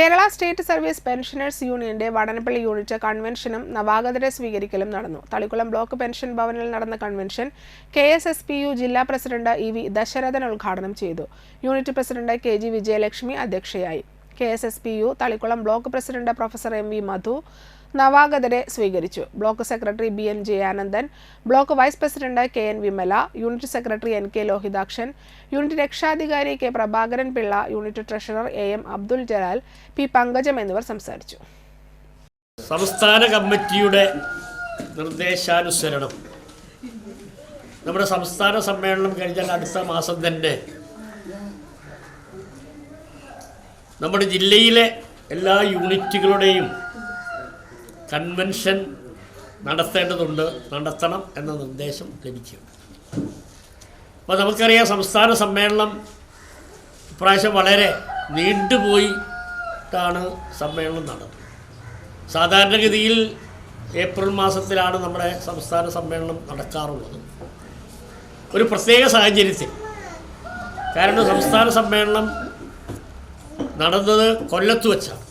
Kerala state service pensioners യൂണിയന്റെ Vadanappally unit കൺവെൻഷനും നവാഗതരെ സ്വീകരിക്കലും നടന്നു. Thalikkulam block pension ഭവനിൽ നടന്ന convention K S S P U ജില്ലാ പ്രസിഡന്റ് ഇ വി ദശരഥൻ ഉദ്ഘാടനം ചെയ്തു. Unit president K G Vijayalakshmi അധ്യക്ഷയായി. K S S P U Thalikkulam block president professor M V Madhu നവാഗതരെ സ്വീകരിച്ചു. Block secretary B N Jayanandan block vice president K N Vimala unit secretary N K Lohithakshan unit രക്ഷാധികാരി K Prabhakaran Pillai unit treasurer A M Abdul Jalal P Pankajam എന്നിവർ സംസാരിച്ചു. സംസ്ഥാന കമ്മിറ്റിയുടെ നിർദ്ദേശാനുസരണം. നമ്മുടെ സംസ്ഥാന സമ്മേളനം കഴിഞ്ഞാൽ അടുത്ത മാസം തന്നെ നമ്മുടെ ജില്ലയിലെ എല്ലാ യൂണിറ്റുകളുടെയും കൺവെൻഷൻ നടത്തേണ്ടതുണ്ട് നടത്തണം എന്ന നിർദ്ദേശം ലഭിച്ചു അപ്പോൾ നമുക്കറിയാം സംസ്ഥാന സമ്മേളനം ഇപ്രാവശ്യം വളരെ നീണ്ടുപോയിട്ടാണ് സമ്മേളനം നടന്നത്. സാധാരണഗതിയിൽ ഏപ്രിൽ മാസത്തിലാണ് നമ്മുടെ സംസ്ഥാന സമ്മേളനം നടക്കാറുള്ളത്. ഒരു പ്രത്യേക സാഹചര്യത്തിൽ. കാരണം സംസ്ഥാന സമ്മേളനം നടന്നത് കൊല്ലത്ത് വെച്ചാണ്.